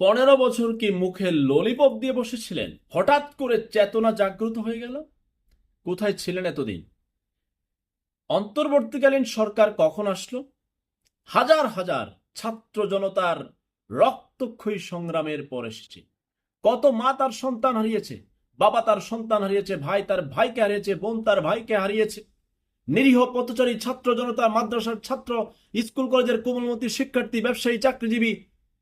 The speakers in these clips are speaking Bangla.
পনেরো বছর কি মুখে ললিপপ দিয়ে বসেছিলেন? হঠাৎ করে চেতনা জাগ্রত হয়ে গেল? কোথায় ছিলেন এতদিন? অন্তর্বর্তীকালীন সরকার কখন আসলো? হাজার হাজার ছাত্র জনতার রক্তক্ষয়ী সংগ্রামের পর এসেছে। কত মা তার সন্তান হারিয়েছে, বাবা তার সন্তান হারিয়েছে, ভাই তার ভাইকে হারিয়েছে, বোন তার ভাইকে হারিয়েছে। নিরীহ পথচারী ছাত্র জনতা, মাদ্রাসার ছাত্র, স্কুল কলেজের কোমলমতি শিক্ষার্থী, ব্যবসায়ী, চাকরিজীবী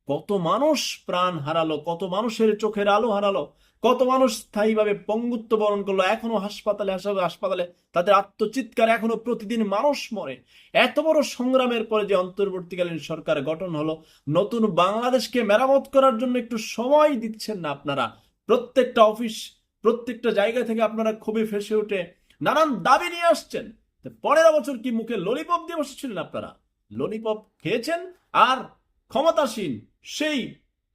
কত মানুষ প্রাণ হারালো, কত মানুষের চোখের আলো হারালো, কত মানুষ স্থায়ীভাবে পঙ্গুত্ব বরণ করল, এখনও হাসপাতালে হাসপাতালে তাদের আত্মচিৎকার এখনও প্রতিদিন মানুষ মরে। এত বড় সংগ্রামের পরে যে অন্তর্বর্তীকালীন সরকার গঠন হলো, নতুন বাংলাদেশকে মেরামত করার জন্য একটু সময় দিচ্ছেন না আপনারা। প্রত্যেকটা অফিস, প্রত্যেকটা জায়গা থেকে আপনারা খুবই ফেসে উঠে নানান দাবি নিয়ে আসছেন। তো পনেরো বছর কি মুখে ললিপপ দিয়ে বসেছিলেন আপনারা? ললিপপ খেয়েছেন আর ক্ষমতাসীন সেই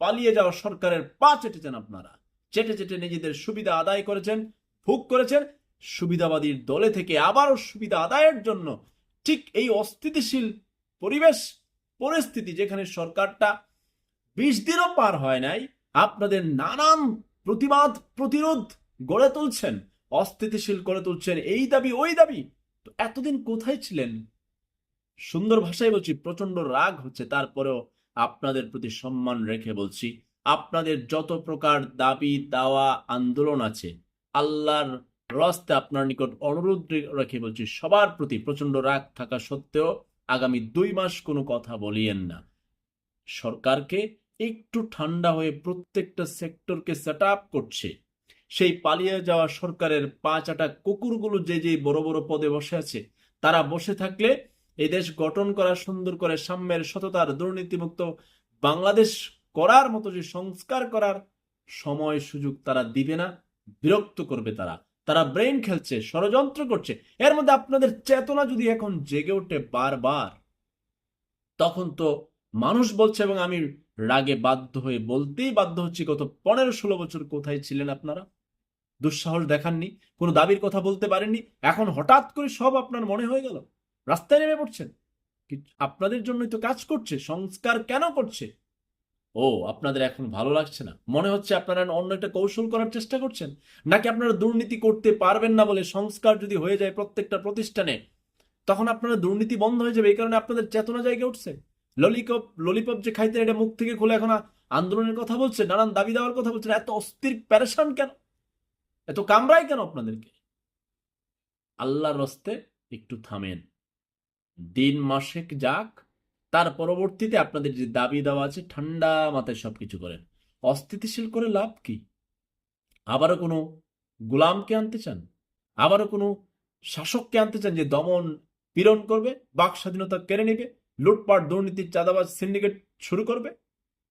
পালিয়ে যাওয়া সরকারের পা চেটেছেন আপনারা। চেটে চেটে নিজেদের সুবিধা আদায় করেছেন, ভোগ করেছেন। সুবিধাবাদীর দলে থেকে আবারও সুবিধা আদায়ের জন্য ঠিক এই অস্থিতিশীল পরিবেশ, পরিস্থিতি যেখানে সরকারটা বিশ দিনও পার হয় নাই, আপনাদের নানান প্রতিবাদ, প্রতিরোধ গড়ে তুলছেন, অস্থিতিশীল করে তুলছেন, এই দাবি, ওই দাবি। তো এতদিন কোথায় ছিলেন? সুন্দর ভাষায় বলছি প্রচণ্ড রাগ হচ্ছে, তারপরেও আপনাদের প্রতি সম্মান রেখে বলছি, আপনাদের যত প্রকার দাবি, দাওয়া, আন্দোলন আছে, আল্লাহর রস্তে আপনার নিকট অনুরোধ রেখে বলছি, সবার প্রতি প্রচণ্ড রাগ থাকা সত্ত্বেও আগামী দুই মাস কোনো কথা বলিয়েন না। সরকারকে একটু ঠান্ডা হয়ে প্রত্যেকটা সেক্টরকে সেট আপ করছে। সেই পালিয়ে যাওয়া সরকারের পাঁচ আটা কুকুরগুলো যে যে বড় বড় পদে বসে আছে, তারা বসে থাকলে এই দেশ গঠন করা সুন্দর করে সাম্যের সততার দুর্নীতিমুক্ত বাংলাদেশ করার মতো যে সংস্কার করার সময় সুযোগ তারা দিবে না, বিরক্ত করবে তারা। তারা ব্রেন খেলছে, ষড়যন্ত্র করছে। এর মধ্যে আপনাদের চেতনা যদি এখন জেগে ওঠে বারবার, তখন তো মানুষ বলছে এবং আমি রাগে বাধ্য হয়ে বলতেই বাধ্য হচ্ছি, গত পনেরো ষোলো বছর কোথায় ছিলেন আপনারা? দুঃসাহস দেখাননি, কোনো দাবির কথা বলতে পারেননি। এখন হঠাৎ করে সব আপনার মনে হয়ে গেল? রাস্তায় নেমে পড়ছেন। আপনাদের জন্যই তো কাজ করছে, সংস্কার কেন করছে? ও, আপনাদের এখন ভালো লাগছে না। মনে হচ্ছে আপনারা অন্য একটা কৌশল করার চেষ্টা করছেন। নাকি আপনারা দুর্নীতি করতে পারবেন না বলে সংস্কার যদি হয়ে যায় প্রত্যেকটা প্রতিষ্ঠানে, তখন আপনারা দুর্নীতি বন্ধ হয়ে যাবে, এই কারণে আপনাদের চেতনা জায়গা উঠছে। ললিপপ ললিপপ যে খাইতেন, এটা মুখ থেকে খুলে এখন আন্দোলনের কথা বলছে, নানান দাবি দেওয়ার কথা বলছেন এত অস্থির প্যারেশান কেন? এত কামড়ায় কেন আপনাদেরকে? আল্লাহর রস্তে একটু থামেন। দিন মাসেক যাক, তার পরবর্তীতে আপনাদের যে দাবি দেওয়া আছে, ঠান্ডা মাথায় সবকিছু করেন। অস্থিতিশীল করে লাভ কি? আবারও কোনো গোলামকে আনতে চান? আবারও কোনো শাসককে আনতে চান যে দমন পীড়ন করবে, বাক স্বাধীনতা কেড়ে নেবে, লুটপাট, দুর্নীতির চাঁদাবাজ সিন্ডিকেট শুরু করবে?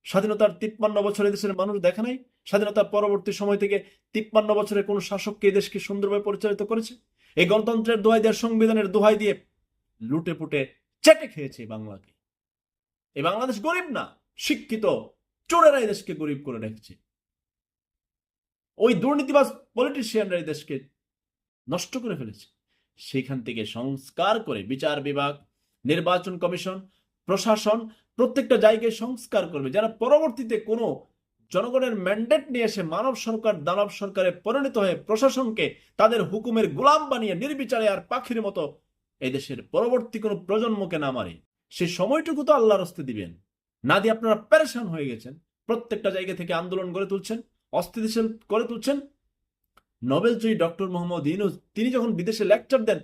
স্বাধীনতার তিপ্পান্ন বছরে দেশের মানুষ দেখা নাই? স্বাধীনতার পরবর্তী সময় থেকে তিপ্পান্ন বছরে কোন শাসককে দেশকে সুন্দরভাবে পরিচালিত করেছে? এই গণতন্ত্রের দোহাই দেওয়ার সংবিধানের দোহাই দিয়ে লুটে পুটে, চেটে খেয়েছে বাংলাকে। এই বাংলাদেশ গরিব না, শিক্ষিত, চোরেরা এই দেশকে গরিব করে রেখেছে। ওই দুর্নীতিবাজ পলিটিশিয়ানরা এই দেশকে নষ্ট করে ফেলেছে। সেখান থেকে সংস্কার করে বিচার বিভাগ, নির্বাচন কমিশন, প্রশাসন, প্রত্যেকটা জায়গায় সংস্কার করবে। যারা পরবর্তীতে কোনো জনগণের ম্যান্ডেট নিয়ে এসে মানব সরকার, দানব সরকারে পরিণত হয়ে প্রশাসনকে তাদের হুকুমের গোলাম বানিয়ে, নির্বিচারে আর পাখির মতো এই দেশের পরবর্তী কোনো প্রজন্মকে না মারে। সে সময়টুকু তো আল্লাহর হস্তে দিবেন। না দিয়ে আপনারা প্যারেশান হয়ে গেছেন। প্রত্যেকটা জায়গা থেকে আন্দোলন গড়ে তুলছেন, অস্থিতিশীল করে তুলছেন। নোবেলজয়ী ডক্টর মোহাম্মদ ইনুজ তিনি যখন বিদেশে লেকচার দেন,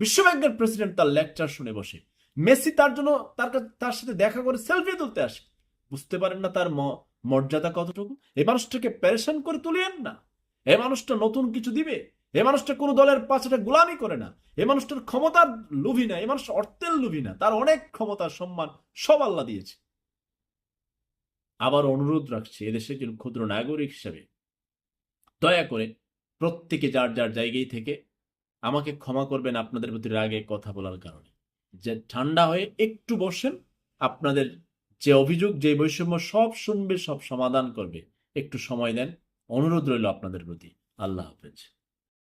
বিশ্বব্যাংকের প্রেসিডেন্ট তার লেকচার শুনে বসে। মেসি তার জন্য তার তার সাথে দেখা করে সেলফি তুলতে আসে। বুঝতে পারেন না তার মর্যাদা কতটুকু? এই মানুষটাকে প্যারেশান করে তুলিয়েন না। এ মানুষটা নতুন কিছু দিবে? এ মানুষটা কোনো দলের পাশে গোলামি করে না। এ মানুষটার ক্ষমতার লোভী না, এ মানুষ অর্থের লোভী না, তার অনেক ক্ষমতা, সম্মান সব আল্লাহ দিয়েছে। আবার অনুরোধ রাখছি এদেশের একজন ক্ষুদ্র নাগরিক হিসেবে, দয়া করে প্রত্যেকে যার যার জায়গায় থেকে আমাকে ক্ষমা করবেন আপনাদের প্রতি রাগে কথা বলার কারণে। যে ঠান্ডা হয়ে একটু বসেন, আপনাদের যে অভিযোগ, যে বৈষম্য সব শুনবে, সব সমাধান করবে। একটু সময় দেন, অনুরোধ রইল আপনাদের প্রতি। আল্লাহ হাফেজ।